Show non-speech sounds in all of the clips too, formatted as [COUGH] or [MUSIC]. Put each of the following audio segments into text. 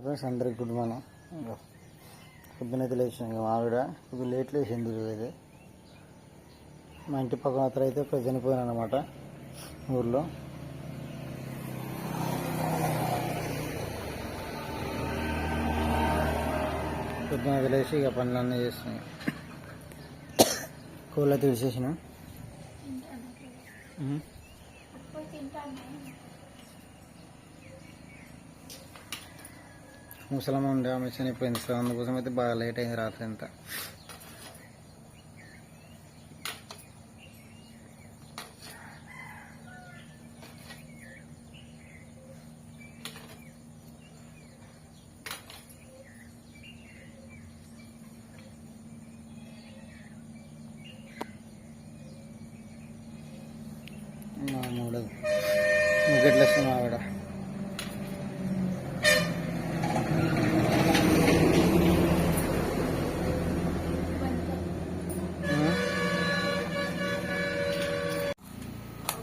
Friends అందరికి good morning. పొద్దునైతే లేచిన. ఇంకా ఆవిడ ఇప్పుడు లేట్ లేచింది ఈరోజు మా ఇంటి పక్కన అతను అయితే ఒక చనిపోయాను అనమాట ఊర్లో పొద్దున వదిలేసి ఇక పనులన్నీ చేస్తున్నాయి కోళ్ళు అయితే విడిచేసిన ముసలమ్మ ఉండే ఆమె చనిపోయింది సార్. అందుకోసం అయితే బాగా లేట్ అయింది రాత్రి అంతా మామూలు ముగ్గెట్ల వస్తుంది ఆవిడ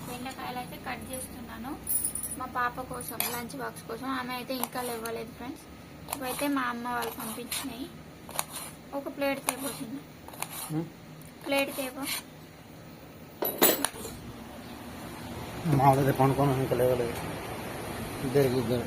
బెండకాయలు అయితే కట్ చేస్తున్నాను మా పాప కోసం లంచ్ బాక్స్ కోసం ఆమె అయితే ఇంకా లేవలేదు ఫ్రెండ్స్. ఇవైతే మా అమ్మ వాళ్ళు పంపించినాయి. ఒక ప్లేట్ తేపో చిన్న ప్లేట్ తేపో మామూలు పండుకొని ఇంకా లేవలేదు. ఇద్దరికి ఇద్దరు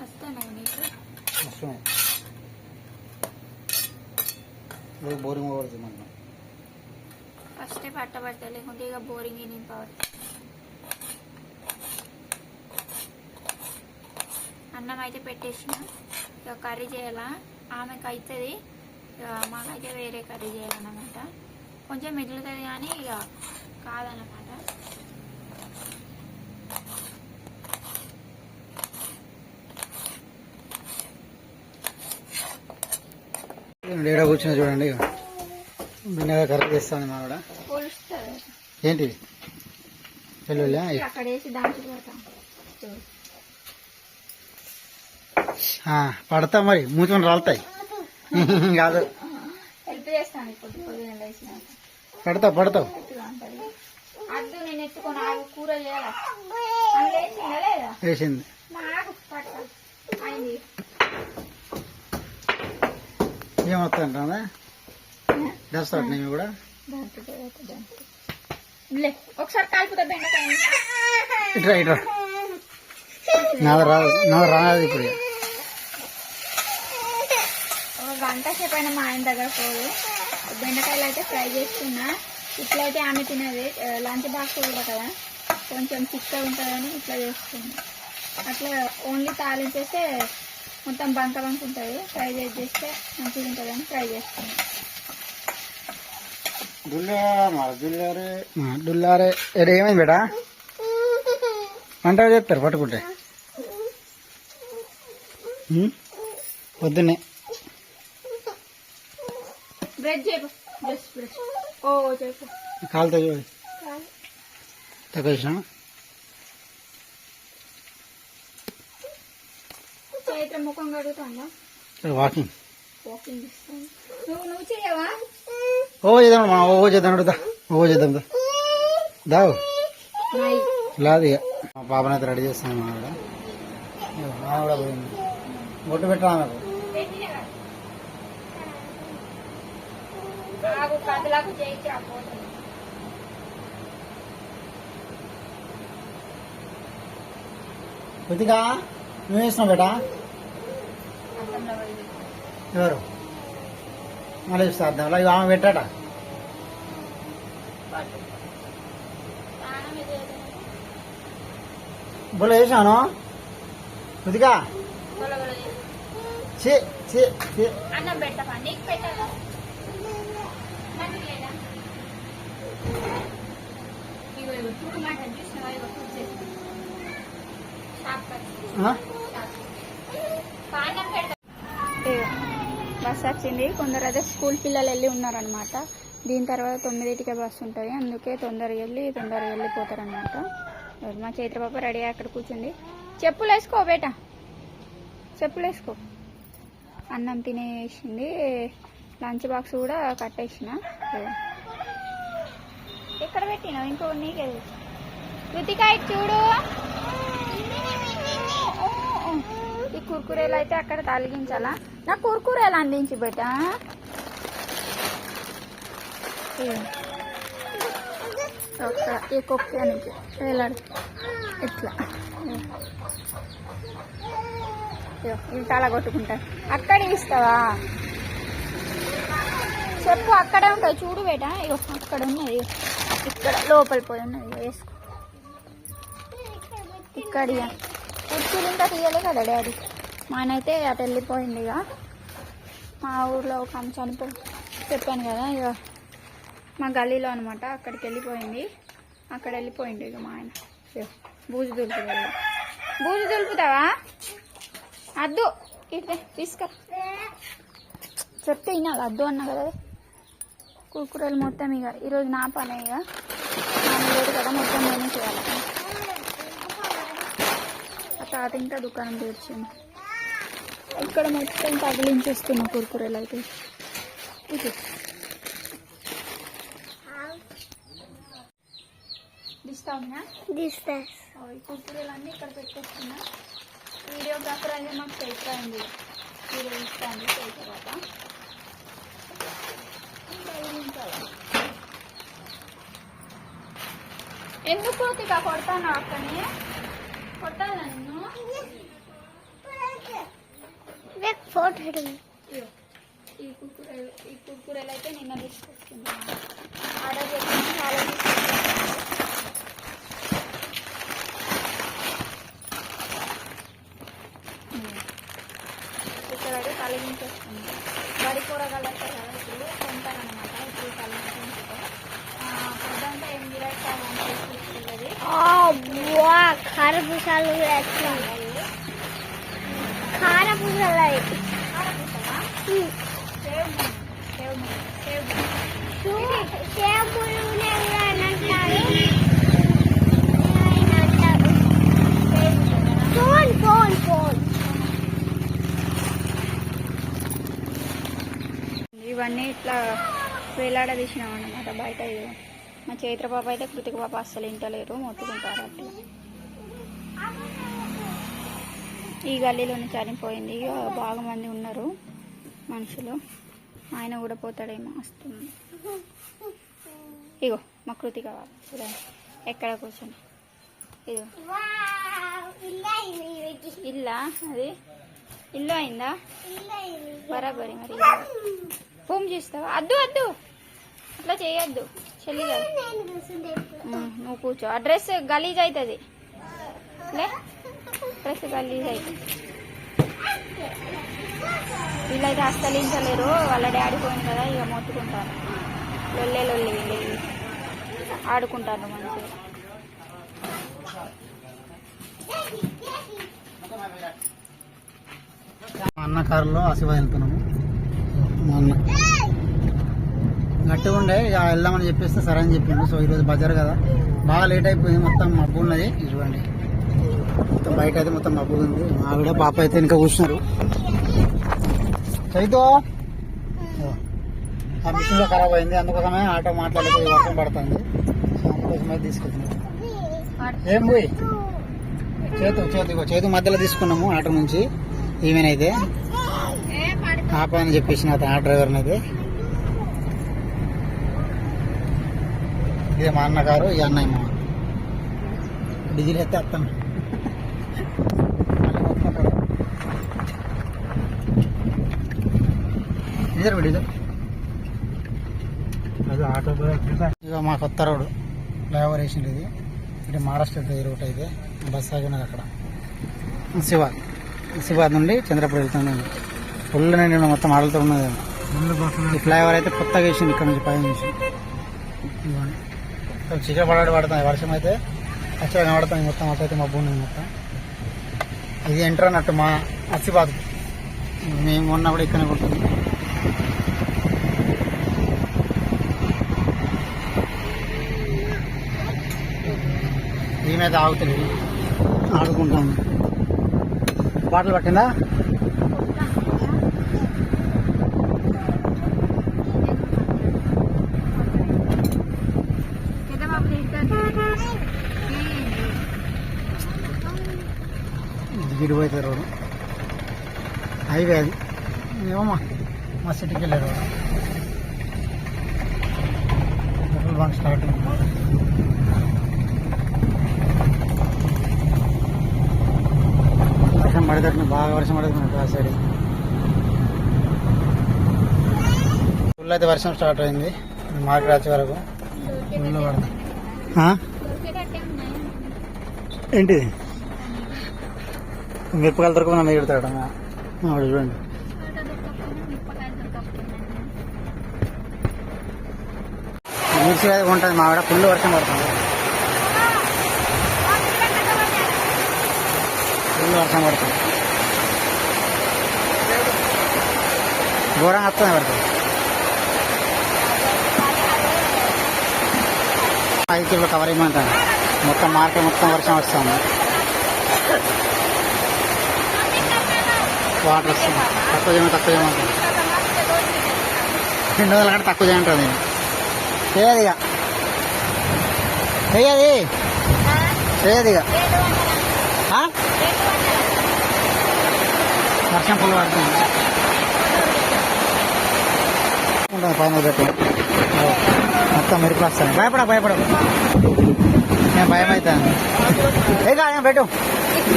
వస్తాను నీకు వస్తున్నాయి ఇప్పుడు బోరింగ్ పడుతుంది మనకు ఫస్టే పట్టబడతా లేకుంటే ఇక బోరింగ్ నింపబడతా అన్నం అయితే పెట్టేసిన. ఇక కర్రీ చేయాలా? ఆమెకు అవుతుంది మాకైతే వేరే కర్రీ చేయాలన్నమాట. కొంచెం మిగులుతుంది కానీ ఇక కాదన్నమాట. ఏడ కూర్చున్నా చూడండి. బిన్నగా కర్రీ చేస్తాను మావిడ పోలుస్తుంది. ఏంటి వెల్లుల్లి అక్కడ వేసి దాంట్లో పెడతాం మరి మూచుకొని రాలుతాయి. [LAUGHS] కాదు. పడతావు పడతావు. వేసింది అయింది. ఏమొస్తుంటా చేస్తాడు నేను కూడా? ఒకసారి కలుపుతా బెండకాయ. ఇట్రా ఇట్రా నాది రాదు నాది రాదు ఇప్పుడు ఇక. ఒక గంట సేపు అయినా మా ఆయన దగ్గర పోదు. బెండకాయలు అయితే ఫ్రై చేస్తున్నా ఇట్లయితే ఆమె తినది. లంచ్ బాక్స్ కూడా కదా. కొంచెం చిక్కగా ఉంటుందని ఇట్లా చేస్తుంది అట్లా ఓన్లీ తాలించేస్తే మొత్తం బంక బంక ఉంటుంది. ఫ్రై చేసి చేస్తే మంచిగా ఉంటుందని ఫ్రై చేస్తుంది డుల్లారే ఏమైంది బేటా? వంట చేస్తారు పట్టుకుంటే? పొద్దున్నే. బ్రష్ చేయకు బ్రష్ బ్రష్ ఓ చెప్పు కాలుతో చూడు తక్కువ వేసినా చైత్ర ముఖం కడుగుతుందా? వాకింగ్ వాకింగ్ ఇస్తాను నువ్వు నువ్వు చేయవా? ఓ చేద్దాం ఓ చేద్దాం ఓ చేద్దాం దా. దావు. నాయి లేదు ఇక. మా పాపని అయితే రెడీ చేస్తాను మా ఆవిడ. ఆవిడ పోయింది. బొట్టు పెట్టరా ఆగు కథలకు చేయించి కొద్దిగా నువ్వు వేసినావు బేటా? ఎవరు? మళ్ళీ ఇస్తా అర్థం ఇక ఆమె పెట్టాట. బుల్ల వేసాను కొద్దిగా చి చి అన్నం నీకు పెట్టాలా నాకు లేదా ఇగో ఇగో తుడుమాట చూసినావా ఇగో తుడిచేసి షాప్ ఆ? పానం పెడతా బస్ వచ్చింది కొందరు అయితే స్కూల్ పిల్లలు వెళ్ళి ఉన్నారనమాట దీని తర్వాత తొమ్మిదింటికే బస్సు ఉంటుంది అందుకే తొందరగా వెళ్ళి తొందరగా వెళ్ళిపోతారనమాట మా చైత్రబాబు రెడీ అక్కడ కూర్చుంది. చెప్పులు వేసుకో బేట. చెప్పులు వేసుకో అన్నం తినేసింది. లంచ్ బాక్స్ కూడా కట్టేసిన. ఎక్కడ పెట్టినావు? ఇంకో నీకే తెలుసు. కృతిక చూడు. ఈ కుర్కురేలు అయితే అక్కడ తలిగించాలా? నా కుర్కురేలు అందించి బెట ఒక్క ఈ కుక్క వేలాడు ఇట్లా. ఇదిగో, అలా కొట్టుకుంటారు అక్కడ ఇస్తావా? చెప్పు అక్కడే ఉంటాయి. చూడు బేట అక్కడ ఉన్నది ఇక్కడ లోపల పోయి ఉన్నది వేసుకో. ఇక్కడ ఇక. కుర్చీలు ఇంకా తీయలే కదా డాడీ. మా ఆయన అయితే అటు వెళ్ళిపోయింది ఇక. మా ఊర్లో ఒక ఆమె చనిపోయి చెప్పాను కదా ఇక. మా గల్లీలో అనమాట అక్కడికి వెళ్ళిపోయింది. అక్కడ వెళ్ళిపోయింది ఇక మా ఆయన. బూజు దులుపుతావా బూజు దులుపుతావా? అద్దు ఇట్లా తీసుకురా. చెప్తే వినాలి అద్దు అన్న కదా. కుర్కురేలు మొత్తం ఇక. ఈరోజు నా పనే ఇక. లేదు కదా మొత్తం నేనే చేయాలి. తాత ఇంకా దుకాణం తెరిచింది ఇక్కడ మొత్తం తగిలించేస్తున్నా కుర్కురేలు అయితే. ఇది దిస్తావునా తీస్తా కుర్కురేలు అన్నీ ఇక్కడ పెట్టేస్తున్నా. వీడియోగ్రాఫర్ అయితే మాకు చేయించండి వీడియో ఇస్తాను తర్వాత. ఎందుకు కొడతాను అక్కని? కొట్టాలా నిన్ను ఫోటో ఈ కుర్కురేలు ఈ కుర్కురేలు అయితే నిన్న తీసుకొచ్చుకున్నాను. ఆర్డర్ చేసిన చాలా ఇక్కడ అయితే కలిగించేస్తుంది వరి కూరగాయలు వస్తాయి కదా ఇప్పుడు కొంటారనమాట ఇప్పుడు కలిగించుకుంటే పొద్దంతా కావాలని తీసుకుంటుంది వా కారపూసాలు ఇవన్నీ ఇట్లా వేలాడదీసినాం అనమాట బయట మా చైత్ర పాప అయితే కృతిక పాప అస్సలు ఇంటలేరు మొత్తుకుంటారు అట్లా. ఈ గల్లీలోనే చనిపోయింది బాగా మంది ఉన్నారు. మనుషులు. ఆయన కూడా పోతాడేమో వస్తుంది. ఇగో మా కృతి కావాలి. చూడండి ఎక్కడ కూర్చొని ఇదిగో. ఇల్లా? అది? ఇల్లు అయిందా? బరాబరి మరి ఫోన్ చేస్తావా? అద్దు అద్దు. అట్లా చేయొద్దు. చెల్లి నువ్వు కూర్చో. ఆ డ్రెస్ గలీజ్ అవుతుంది లే. డ్రెస్ గలీజ్ అవుతుంది వీళ్ళైతే అస్తలించలేరు వాళ్ళ డాడీ పోయింది కదా ఇక మొత్తుకుంటారు. లొల్లే లొల్లి వీళ్ళు. ఆడుకుంటారు మంచిగా. మా అన్న కారులో ఆశీర్వాదం వెళ్తున్నాము. మా అన్న. గట్టిగా ఉండే ఇక వెళ్దామని చెప్పేస్తే సరే అని చెప్పిండు. సో ఈరోజు బజార్ కదా. బాగా లేట్ అయిపోయింది మొత్తం మబ్బు ఉన్నది. చూడండి మొత్తం బయట అయితే మొత్తం మబ్బు ఉంది. ఆవిడ పాప అయితే ఇంకా కూర్చున్నారు. చైతో? ఆ. మిషన్ ఖరాబ్ అయింది అందుకోసమే ఆటో మాట్లాడిపోయి వర్షం పడుతుంది. సో అందుకోసమే తీసుకెళ్తున్నాం. ఏం పోయి చేతు చేతు చేతు మధ్యలో తీసుకున్నాము ఆటో నుంచి. ఈమెనైతే. ఆపని చెప్పేసిన అతను ఆ డ్రైవర్ని అయితే ఇదే మా అన్నగారు ఈ అన్నయ్య మా డీజిల్ అయితే వస్తాను. అది ఆటో ఇక మా కొత్త రోడ్ ఫ్లైఓవర్ వేసింది ఇది. ఇది మహారాష్ట్ర ఈ రూట్ అయితే. బస్ ఆగినది అక్కడ. శివాద్ శివాద్ నుండి చంద్రపూర్ వెళ్తున్నాను ఫుల్ నేను మొత్తం ఆడలతో ఉన్నది ఈ ఫ్లైఓవర్ అయితే కొత్తగా వేసింది ఇక్కడ నుంచి పై నుంచి. మొత్తం చికెన్ పడాడు పడుతుంది. వర్షం అయితే అచ్చగా కనబడుతుంది. మొత్తం అటు అయితే మబ్బు ఉన్నది మొత్తం. ఇది ఎంటర్ అన్నట్టు మా అసిబాద్. మేము మొన్న కూడా ఇక్కడనే కొడుతుంది మీద ఆగుతుంది. ఆడుకుంటాం. బాటిల్ పట్టిందా? పెద్దబాబు రోడ్డు హైవే అది. ఏమమ్మా మా సిటీకి వెళ్ళే రోడ్డు పెట్రోల్ బంక్ స్టార్ట్ అయింది. పడేటట్టు బాగా వర్షం పడుతుంది ఆ సైడ్ ఫుల్ అయితే వర్షం స్టార్ట్ అయింది. మాకు వచ్చే వరకు. ఫుల్ పడుతుంది. ఆ? మిరపకాయలు దొరకకుండా మీరు ఎడతాడు ఆవిడ చూడండి. టమాటా ఉంటుంది మా ఆవిడ. ఫుల్ వర్షం పడుతుంది. ఫుల్ వర్షం పడుతుంది. ఘోరంగా వస్తుంది పడుతుంది ఐదు కిలో కవర్ ఇవ్వమంటాను మొత్తం మార్కెట్ మొత్తం వర్షం వస్తుంది. వాటర్ వస్తుంది. తక్కువ చేయమని తక్కువ చేయమంటాను రెండు వందల కంటే తక్కువ చేయమంటాను నేను చేయదు ఇక? వేయది చేయదు ఇక? ఆ? వర్షం పుల్ల పడుతుంది. ఉంటుంది పైన పెట్టి మొత్తం మెరుపులు వస్తాయి భయపడ భయపడ నేను భయం అవుతాను ఏ కాదు పెట్టు.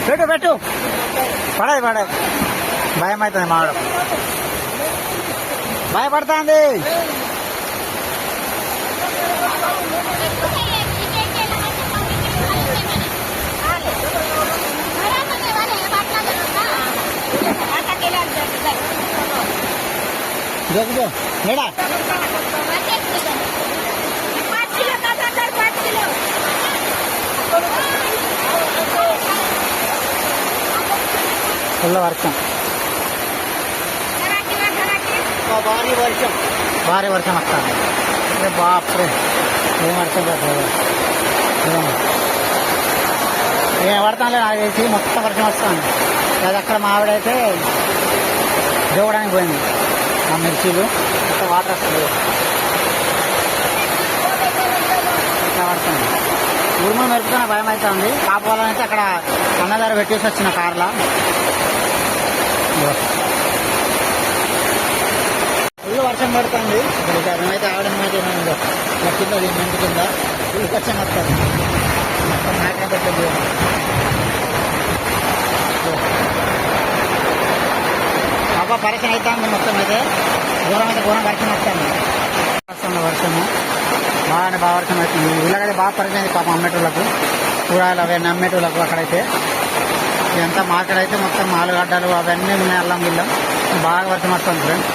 పెట్టు పెట్టు. పడదు పడదు. భయం అవుతుంది మావడం. భయపడుతుంది. జగ్గు మేడా ఫుల్ వర్షం భారీ వర్షం భారీ వర్షం వస్తుంది అరే బాప్రే ఏం వర్షం పడుతుంది ఏం పడతానులే నాకు తెలిసి మొత్తం వర్షం వస్తుంది అది అక్కడ మా ఆవిడైతే దూవడానికి పోయింది ఆ మిర్చీలు మొత్తం వాటర్ వస్తుంది ఇట్లా పడుతుంది. ఉరుములు మెరుపుతున్న భయం అవుతుంది కాపాలంటే అక్కడ అన్నదారు పెట్టేసి వచ్చిన కార్లో. ఫుల్ వర్షం పడుతుంది. ఇక్కడ మేమైతే ఆవడం అయితే మేము ఇలా కింద దీని ఇంటి కింద. ఫుల్ వర్షం వస్తుంది మొత్తం నాకే పెట్టింది అవుతా ఉంది మొత్తం అయితే. ఘోరం అయితే ఘోరం వర్షం వస్తుంది వస్తుంది వర్షము. బాగానే బాగా వర్షం అవుతుంది ఇలాగైతే బాగా పరిచయం అయింది పాపం అమ్మేటోళ్ళకు. కూరగాయలు అవన్నీ అమ్మేటోళ్ళకు అక్కడైతే. ఇదంతా మార్కెట్ అయితే మొత్తం ఆలుగడ్డలు అవన్నీ ఉన్నాయి అల్లం బిల్లం బాగా వర్షం వస్తుంది. ఫ్రెండ్స్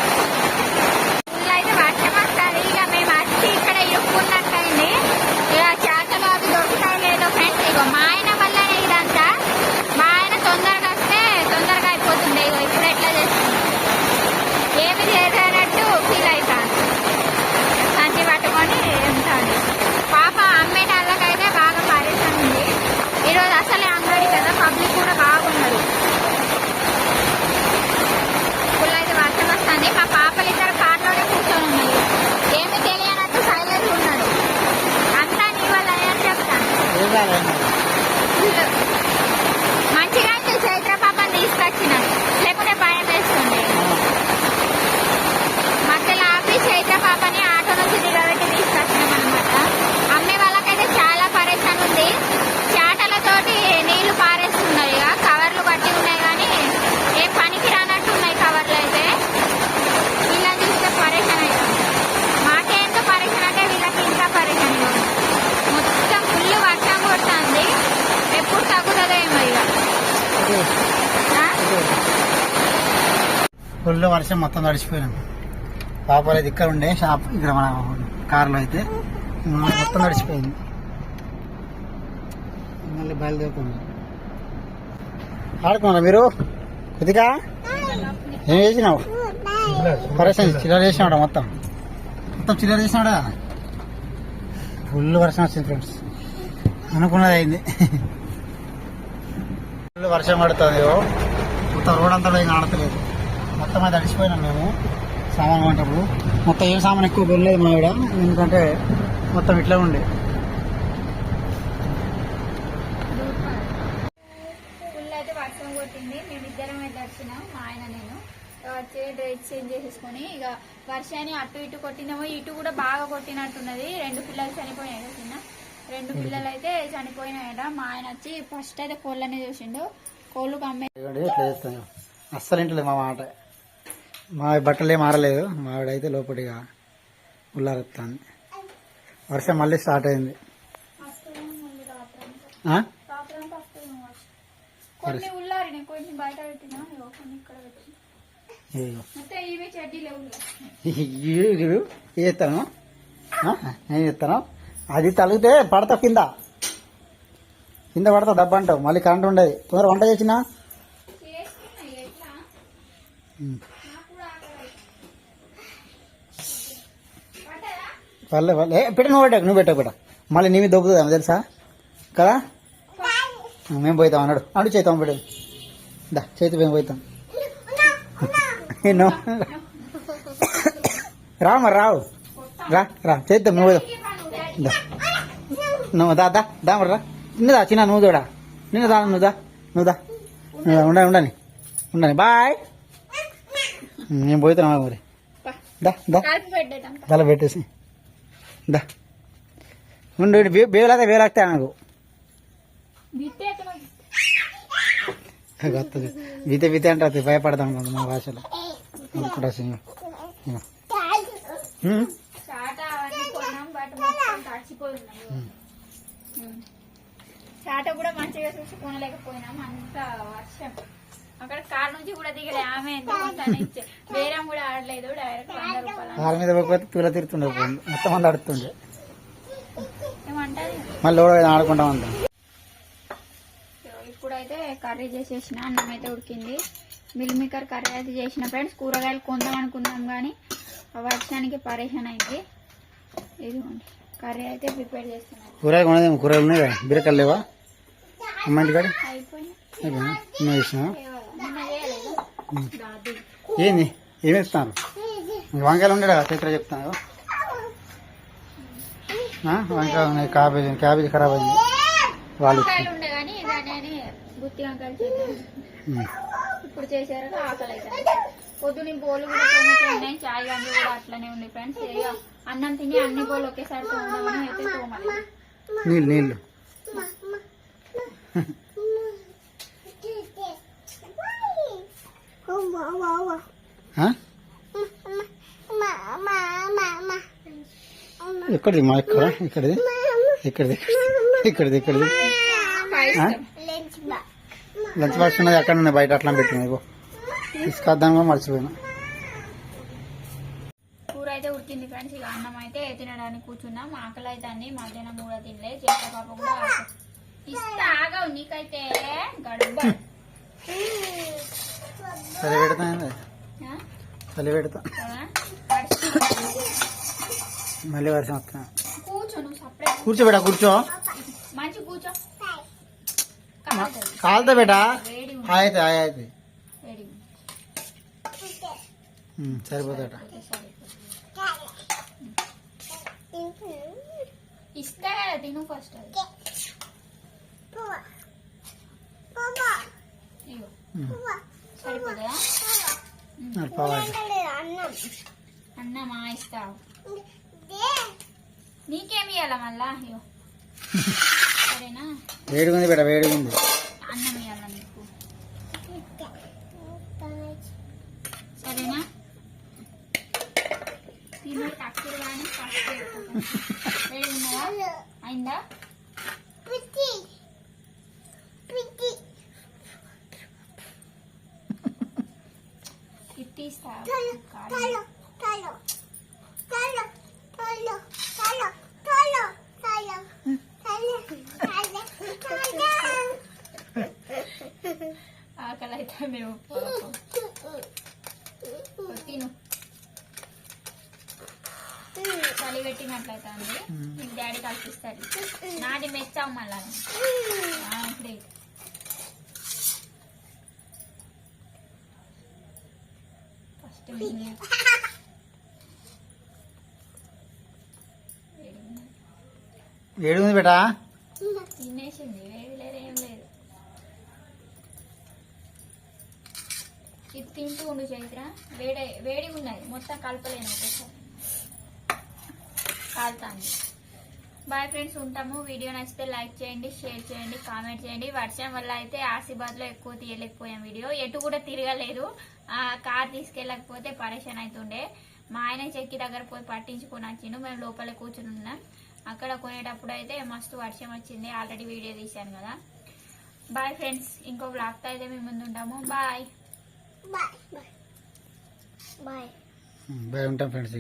ఫుల్ అయితే వర్షం వస్తుంది ఇక మేము వచ్చి ఇక్కడ ఇరుక్కున్నట్టయింది ఇక చేతలు అవి దొరుకుతాయి లేదో ఫ్రెండ్స్ ఇగో మా ఆయన వల్లనే ఇదంతా మా ఆయన తొందరగా వస్తే తొందరగా అయిపోతుంది ఇగో ఇప్పుడు ఎట్లా చేస్తుంది ఏమి చేసేటట్టు ఫీల్ అవుతాను సంచి పట్టుకొని ఉంటాను పాప అమ్మేటాళ్ళకైతే బాగా పరిశ్రమ ఉంది ఈరోజు అసలే అంగడి కదా పబ్లిక్ కూడా బాగున్నారు ఫుల్ అయితే వర్షం వస్తుంది మా పాపలు ఇద్దరు కార్లోనే కూర్చొని ఉన్నాయి ఏమి తెలియనట్టు సైలెంట్ ఉన్నాడు అంతా నీ వల్ల అని చెప్తాను ఏం కాదు మంచిగా అయితే చైత్ర పాపని తీసుకొచ్చినాం లేకుంటే భయం వేస్తుంది మధ్యలో ఆపి చైత్ర పాపని ఆటో నుంచి దిగబెట్టి తీసుకొచ్చినాం అనమాట అమ్మే వాళ్ళకైతే చాలా పరేషాన్ ఉంది చాటలతోటి నీళ్ళు పారేస్తున్నాయి ఇక కవర్లు పట్టి ఉన్నాయి కానీ ఏ పనికి రానట్టు ఉన్నాయి కవర్లు అయితే వీళ్ళని చూస్తే పరేషాన్ అవుతుంది మాకేంతో పరేషాన్ అంటే వీళ్ళకి ఇంకా పరేషాన్ ఉంది మొత్తం ఫుల్ వర్షం కొడుతుంది ఎప్పుడు తగ్గుతుందో ఏమో ఇక ఆ? ఫుల్ వర్షం మొత్తం తడిచిపోయినాం. పాపలు ఇక్కడ ఉండే షాప్ ఇక్కడ మన కార్లో అయితే. మొత్తం తడిచిపోయింది. మళ్ళీ బయలుదేరుతుంది ఆడుకున్నారా మీరు? కొద్దిగా ఏం చేసినావు? పరేషన్ చిల్లర చేసినాడా మొత్తం? మొత్తం చిల్లర చేసినాడా ఫుల్ వర్షం వచ్చింది ఫ్రెండ్స్. అనుకున్నది అయింది. ఫుల్ వర్షం పడుతుంది మొత్తం రోడ్ అంతా ఏం ఆడతలేదు మొత్తం అది అడిచిపోయినాం మేము సామాన్ కొంటప్పుడు మొత్తం ఏం సామాన్ ఎక్కువ కొనలేదు మా ఆవిడ. ఎందుకంటే మొత్తం ఇట్లా ఉండే. వర్షం కొట్టింది. మేమిద్దరం మా ఆయన నేను. వచ్చి డ్రెస్ చేంజ్ చేసేసుకొని ఇక వర్షాన్ని అటు ఇటు కొట్టినామో. ఇటు కూడా బాగా కొట్టినట్టున్నది. రెండు పిల్లలు చనిపోయాయి కదా చిన్న. రెండు పిల్లలు అయితే చనిపోయినాయట. మా ఆయన వచ్చి ఫస్ట్ అయితే కోళ్ళనే చూసిండు. కోళ్ళు కమ్మే ఇట్లా అస్సలు ఇంటలేదు మా మాట. మా బట్టలు ఏం ఆరలేదు మా ఆవిడైతే లోపలిగా ఉల్లారెత్తాను వర్షం మళ్ళీ స్టార్ట్ అయింది. చేస్తాను? ఏం చేస్తాను అది తలిగితే పడతా కింద. కింద పడతా దెబ్బ అంటావు. మళ్ళీ కరెంట్ ఉండదు. తొందర వంట చేసినా చేసుకున్నాయి ఎట్లా ఉమ్. నాకు కూడా ఆకలి పడ్డదా పర్లే పర్లే. ఏ, పెట్టు నువ్వు పెట్టకు నువ్వు పెట్టకు పెట్ట మళ్ళీ నీ మీద దొబ్బుతుందా తెలుసా? కదా? మేము పోతాం అన్నాడు. అడు చేద్దాం పెట్టు దా చేతి మేము పోతాం. [LAUGHS] రా మరి రావు. రా రా చేద్దాం నువ్వు పోదాం. దా. నువ్వు దా దా దా మరి రా. నిన్నదా చిన్న నువ్వు చూడా నిన్న దా నువ్వు దా నువ్వు దా. ఉండని ఉండని ఉండని బాయ్. మేము పోతున్నాం మరి. దా దా. తల పెట్టేసి. దా. ఉండు బేలాగా వేలాక్తా నాకు వస్తుంది బీతే బీతే అంటే అది మా భాషలో. అనుకుంటా సింగ్. చాట కూడా మంచిగా చూసి కొనలేకపోయినాం. అంత వర్షం. అక్కడ కార్ నుంచి కూడా దిగలే. ఆమె బేరం కూడా ఆడలేదు. డైరెక్ట్ వంద రూపాయలు కారు మీద పోకపోతే తూల తిరుతుండే పోయింది మొత్తం ఆడుతుండే. ఏమంటది మళ్ళీ ఆడుకుంటాం అంతా ఇప్పుడైతే కర్రీ చేసేసిన అన్నం అయితే ఉడికింది. మిల్ మేకర్ కర్రీ అయితే చేసిన ఫ్రెండ్స్. కూరగాయలు కొందాం అనుకున్నాం కానీ వర్షానికి పరేషాన్ అయింది. ఇదిగోండి. కర్రీ అయితే ప్రిపేర్ చేస్తున్నాను. కూరగాయలు కొనేది కూరగాయలు ఉన్నాయి బీరకాయలు లేవా? అమ్మ అయిపోయిందా? నిన్న చేసినా నిన్న చేయలేదు దాది ఏంది? ఏమి ఇస్తున్నారు వంకాయలు ఉండే కదా చైత్ర చెప్తాను ఆ, వంకాయ ఉన్నాయి క్యాబేజీ క్యాబేజీ ఖరాబ్ అయింది. వాళ్ళు వంకాయలు వంకాయలు. ఇప్పుడు చేశారు ఆకలి పొద్దున బోలు కూడా తోమితే ఉన్నాయి చాయ్ గంజి కూడా అట్లనే ఉంది ఫ్రెండ్స్. అన్నం తిని అన్ని బోలు ఒకేసారి అయితే నీళ్ళు నీళ్ళు. ఆ? ఎక్కడిది మా ఎక్కడ ఎక్కడిది ఎక్కడిది ఎక్కడిది ఎక్కడిది ఆ? లంచ్ బాక్స్ ఉన్నది అక్కడ ఉన్నాయి బయట అట్లా పెట్టినా ఇగో తీసుకొద్దాం కూడా మర్చిపోయినా కూర అయితే ఉడికింది ఫ్రెండ్స్ ఇక అన్నం అయితే తినడానికి కూర్చున్నాం ఆకలి అయితే అన్ని మధ్యాహ్నం కూడా తినలే చేత పాప కూడా ఆకలి. ఇస్తా ఆగవు నీకైతే గడుబ్బ చలి పెడతా ఆ? చలి పెడతా కదా? పడిచి. మళ్ళీ వర్షం వస్తా కూర్చో నువ్వు సపరేట్ కూర్చోబెట్టా కూర్చో మంచి కూర్చో కాలుతుంది. కాలుతా బేటా వేడి ఉంది. అయితే హాయ్ అయితే వేడి ఉంది. ఉమ్, సరిపోతాట ఓకే, సరే. ఇస్తా కదా తిను ఫస్ట్ పోవాలి అన్నమా ఇస్తావు. నీకేమి ఇవ్వాలా మళ్ళా? ఇగో సరేనా? వేడిగా ఉంది బేట వేడిగా ఉంది అన్నం ఇవ్వాలా నీకు. సరేనా? తిని తక్కువ కానీ ఫస్ట్ అయిందా? కాదు. ఆకలి అయితే మేము. తిను చలి పెట్టినట్లయితే అండి నీకు డాడీ కల్పిస్తారు నాది మెచ్చావు మళ్ళా ఆ, ఇప్పుడే ఫస్ట్ వేడి ఉంది బేటా? తినేసింది. వేడి లేదు లేదు. ఇది తింటూ ఉండు చైత్ర. వేడి వేడిగా ఉన్నది మొత్తం కలపలేను ఒకసారి. కాలుతాంది. బాయ్ ఫ్రెండ్స్ ఉంటాము. వీడియో నచ్చితే లైక్ చేయండి షేర్ చేయండి కామెంట్ చేయండి. వర్షం వల్ల అయితే ఆసిబాద్లో ఎక్కువ తీయలేకపోయాం వీడియో. ఎటు కూడా తిరగలేదు. ఆ కార్ తీసుకెళ్ళకపోతే పరేషాన్ అవుతుండే మా ఆయన చెక్కి దగ్గర పోయి పట్టించుకొని వచ్చిండు. మేము లోపలే కూర్చుని ఉన్నాం. అక్కడ కొనేటప్పుడు అయితే మస్తు వర్షం వచ్చింది. ఆల్రెడీ వీడియో తీశాను కదా. బాయ్ ఫ్రెండ్స్ ఇంకో బ్లాగ్తో అయితే మేము ముందు ఉంటాము. బాయ్ బాయ్ బాయ్ బాయ్ ఉంటాం ఫ్రెండ్స్